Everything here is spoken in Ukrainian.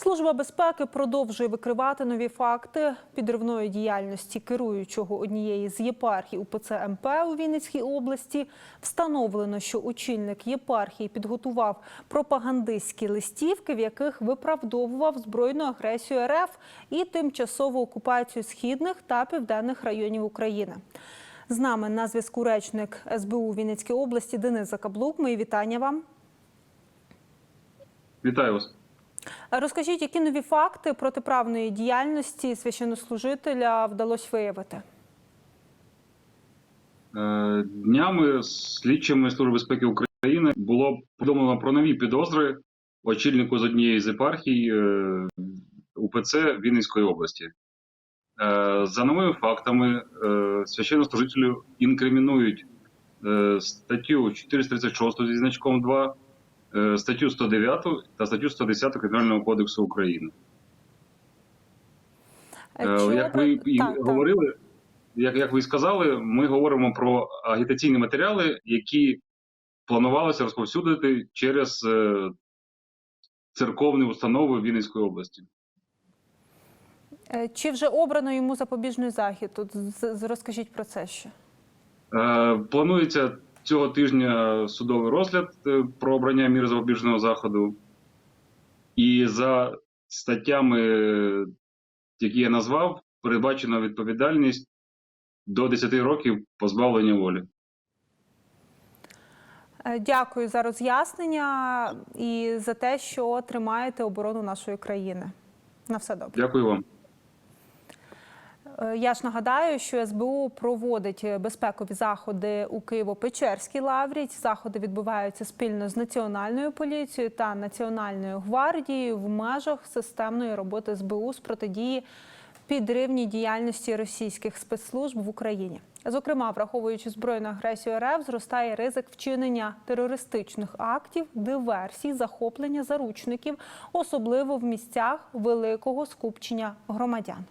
Служба безпеки продовжує викривати нові факти підривної діяльності керуючого однієї з єпархій УПЦ МП у Вінницькій області. Встановлено, що очільник єпархії підготував пропагандистські листівки, в яких виправдовував збройну агресію РФ і тимчасову окупацію східних та південних районів України. З нами на зв'язку речник СБУ Вінницької області Денис Закаблук. Мої вітання вам. Вітаю вас. Розкажіть, які нові факти протиправної діяльності священнослужителя вдалося виявити? Е, Днями слідчими Служби безпеки України було повідомлено про нові підозри очільнику з однієї з епархій е, УПЦ Вінницької області. Е, За новими фактами священнослужителю інкримінують статтю 436 зі значком 2, е, статтю 109 та статтю 110 Кримінального кодексу України. Е, Чи Як ви і Так, так. говорили, як, як ви сказали, ми говоримо про агітаційні матеріали, які планувалося розповсюдити через е, церковні установи Вінницької області. Е, Чи вже обрано йому запобіжний захід? Тут розкажіть про це ще. Е, Планується цього тижня судовий розгляд е, про обрання міри запобіжного заходу. І за статтями, які я назвав, передбачена відповідальність до 10 років позбавлення волі. Е, Дякую за роз'яснення і за те, що тримаєте оборону нашої країни. На все добре. Дякую вам. Е, Я ж нагадаю, що СБУ проводить безпекові заходи у Києво-Печерській лаврі. Ці заходи відбуваються спільно з національною поліцією та національною гвардією в межах системної роботи СБУ з протидії підривній діяльності російських спецслужб в Україні. Зокрема, враховуючи збройну агресію РФ, зростає ризик вчинення терористичних актів, диверсій, захоплення заручників, особливо в місцях великого скупчення громадян.